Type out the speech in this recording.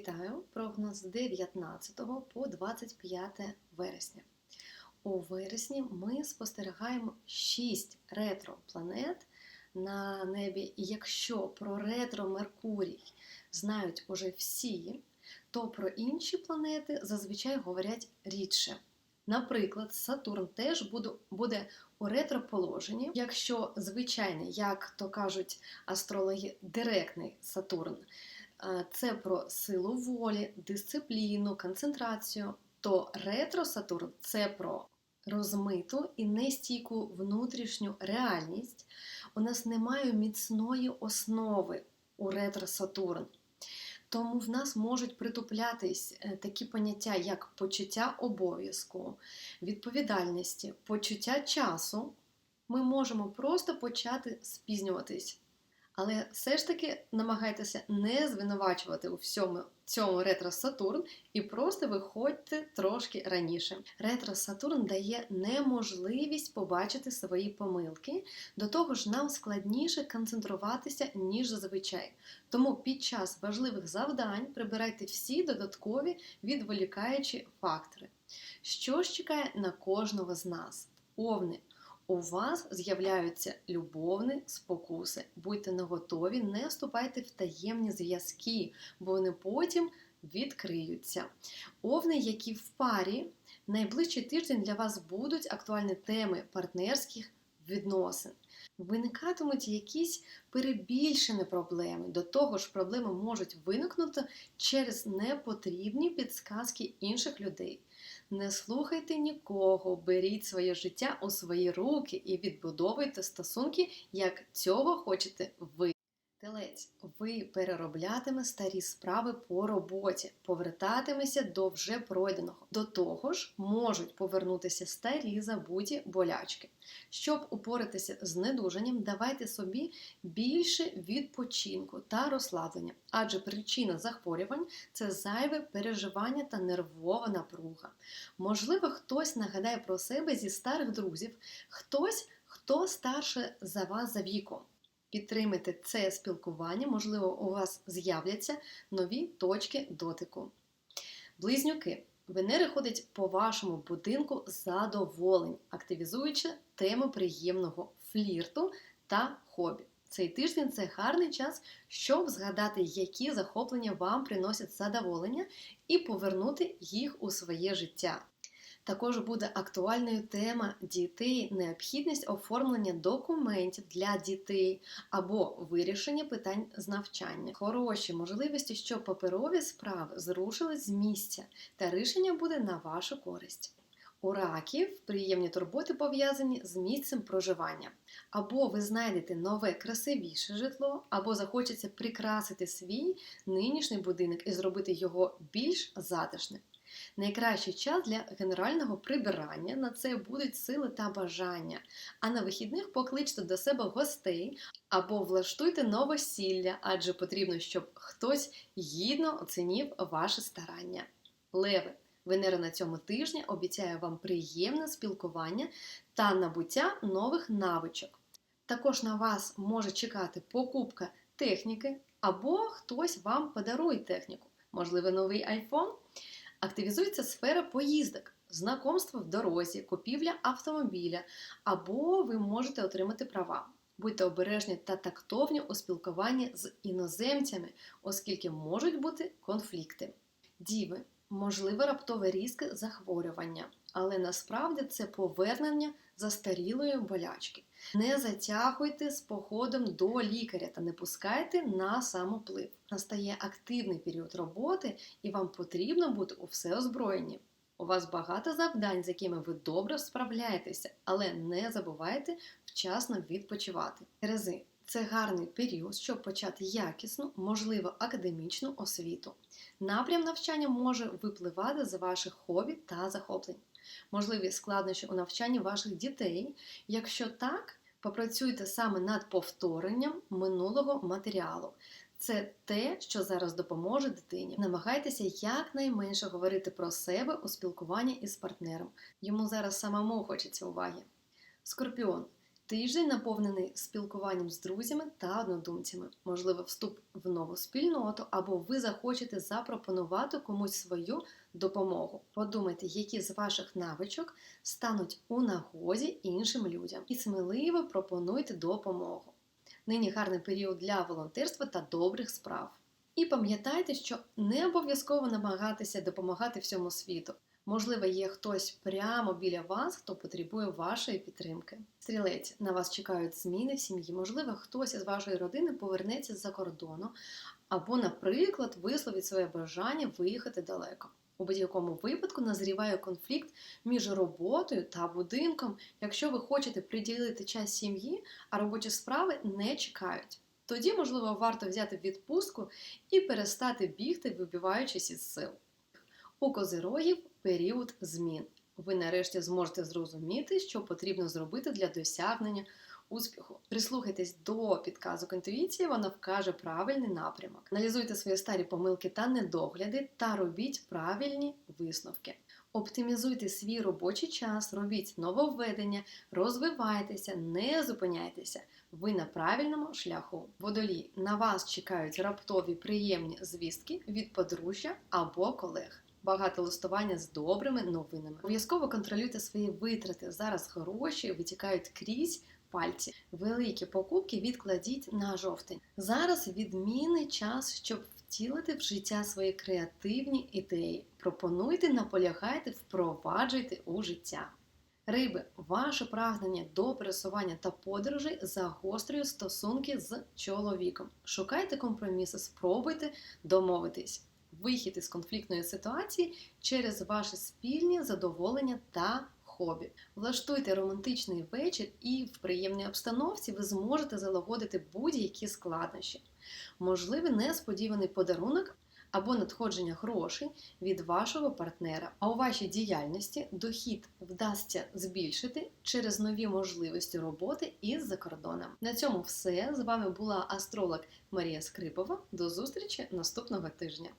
Вітаю! Прогноз з 19 по 25 вересня. У вересні ми спостерігаємо 6 ретропланет на небі. І якщо про ретро Меркурій знають уже всі, то про інші планети зазвичай говорять рідше. Наприклад, Сатурн теж буде, у ретроположенні, якщо звичайний, як то кажуть астрологи, директний Сатурн це про силу волі, дисципліну, концентрацію, то ретро Сатурн це про розмиту і нестійку внутрішню реальність. У нас немає міцної основи у ретро Сатурн. Тому в нас можуть притуплятись е, такі поняття, як почуття обов'язку, відповідальності, почуття часу. Ми можемо просто почати спізнюватись. Але все ж таки намагайтеся не звинувачувати у всьому цьому ретро Сатурн і просто виходьте трошки раніше. Ретро Сатурн дає неможливість побачити свої помилки, до того ж, нам складніше концентруватися, ніж зазвичай. Тому під час важливих завдань прибирайте всі додаткові відволікаючі фактори. Що ж чекає на кожного з нас? Овни у вас з'являються любовні спокуси. Будьте наготові, не вступайте в таємні зв'язки, бо вони потім відкриються. Овни, які в парі, найближчий тиждень для вас будуть актуальні теми партнерських відносин. Виникатимуть якісь перебільшені проблеми. До того ж, проблеми можуть виникнути через непотрібні підсказки інших людей. Не слухайте нікого, беріть своє життя у свої руки і відбудовуйте стосунки, як цього хочете ви. Телець, ви перероблятиме старі справи по роботі, повертатимеся до вже пройденого. До того ж, можуть повернутися старі забуті болячки. Щоб упоратися з недужанням, давайте собі більше відпочинку та розслаблення, адже причина захворювань це зайве переживання та нервова напруга. Можливо, хтось нагадає про себе зі старих друзів, хтось, хто старше за вас за віком. Підтримайте це спілкування, можливо, у вас з'являться нові точки дотику. Близнюки. Венера ходить по вашому будинку задоволень, активізуючи тему приємного флірту та хобі. Цей тиждень це гарний час, щоб згадати, які захоплення вам приносять задоволення, і повернути їх у своє життя. Також буде актуальною тема дітей, необхідність оформлення документів для дітей або вирішення питань з навчання, хороші можливості, щоб паперові справи зрушились з місця, та рішення буде на вашу користь. У раків приємні турботи пов'язані з місцем проживання. Або ви знайдете нове красивіше житло, або захочеться прикрасити свій нинішній будинок і зробити його більш затишним. Найкращий час для генерального прибирання на це будуть сили та бажання. А на вихідних покличте до себе гостей або влаштуйте новосілля, адже потрібно, щоб хтось гідно оцінів ваше старання. Леви. Венера на цьому тижні обіцяє вам приємне спілкування та набуття нових навичок. Також на вас може чекати покупка техніки, або хтось вам подарує техніку, можливо, новий iPhone. Активізується сфера поїздок, знакомства в дорозі, купівля автомобіля, або ви можете отримати права. Будьте обережні та тактовні у спілкуванні з іноземцями, оскільки можуть бути конфлікти. Діви, можливе раптове різке захворювання, але насправді це повернення застарілої болячки. Не затягуйте з походом до лікаря та не пускайте на самоплив. Настає активний період роботи, і вам потрібно бути у всеозброєнні. У вас багато завдань, з якими ви добре справляєтеся, але не забувайте вчасно відпочивати. Терези це гарний період, щоб почати якісну, можливо, академічну освіту. Напрям навчання може випливати з ваших хобі та захоплень можливі складнощі у навчанні ваших дітей. Якщо так, попрацюйте саме над повторенням минулого матеріалу. Це те, що зараз допоможе дитині. Намагайтеся якнайменше говорити про себе у спілкуванні із партнером. Йому зараз самому хочеться уваги. Скорпіон. Тиждень наповнений спілкуванням з друзями та однодумцями, можливо, вступ в нову спільноту, або ви захочете запропонувати комусь свою допомогу. Подумайте, які з ваших навичок стануть у нагоді іншим людям, і сміливо пропонуйте допомогу. Нині гарний період для волонтерства та добрих справ. І пам'ятайте, що не обов'язково намагатися допомагати всьому світу. Можливо, є хтось прямо біля вас, хто потребує вашої підтримки. Стрілець на вас чекають зміни в сім'ї. Можливо, хтось із вашої родини повернеться з-за кордону, або, наприклад, висловить своє бажання виїхати далеко. У будь-якому випадку назріває конфлікт між роботою та будинком, якщо ви хочете приділити час сім'ї, а робочі справи не чекають. Тоді, можливо, варто взяти відпустку і перестати бігти, вибиваючись із сил. У козирогів період змін. Ви нарешті зможете зрозуміти, що потрібно зробити для досягнення успіху. Прислухайтесь до підказок інтуїції, вона вкаже правильний напрямок. Аналізуйте свої старі помилки та недогляди та робіть правильні висновки. Оптимізуйте свій робочий час, робіть нововведення, розвивайтеся, не зупиняйтеся. Ви на правильному шляху. Водолій на вас чекають раптові приємні звістки від подружжя або колег. Багато листування з добрими новинами. Обов'язково контролюйте свої витрати. Зараз гроші витікають крізь пальці. Великі покупки відкладіть на жовтень. Зараз відмінний час, щоб втілити в життя свої креативні ідеї. Пропонуйте, наполягайте, впроваджуйте у життя. Риби, ваше прагнення до пересування та подорожей загострює стосунки з чоловіком. Шукайте компроміси, спробуйте домовитись. Вихід із конфліктної ситуації через ваші спільні задоволення та хобі. Влаштуйте романтичний вечір, і в приємній обстановці ви зможете залагодити будь-які складнощі. Можливий несподіваний подарунок або надходження грошей від вашого партнера. А у вашій діяльності дохід вдасться збільшити через нові можливості роботи із-за кордоном. На цьому все. З вами була астролог Марія Скрипова. До зустрічі наступного тижня.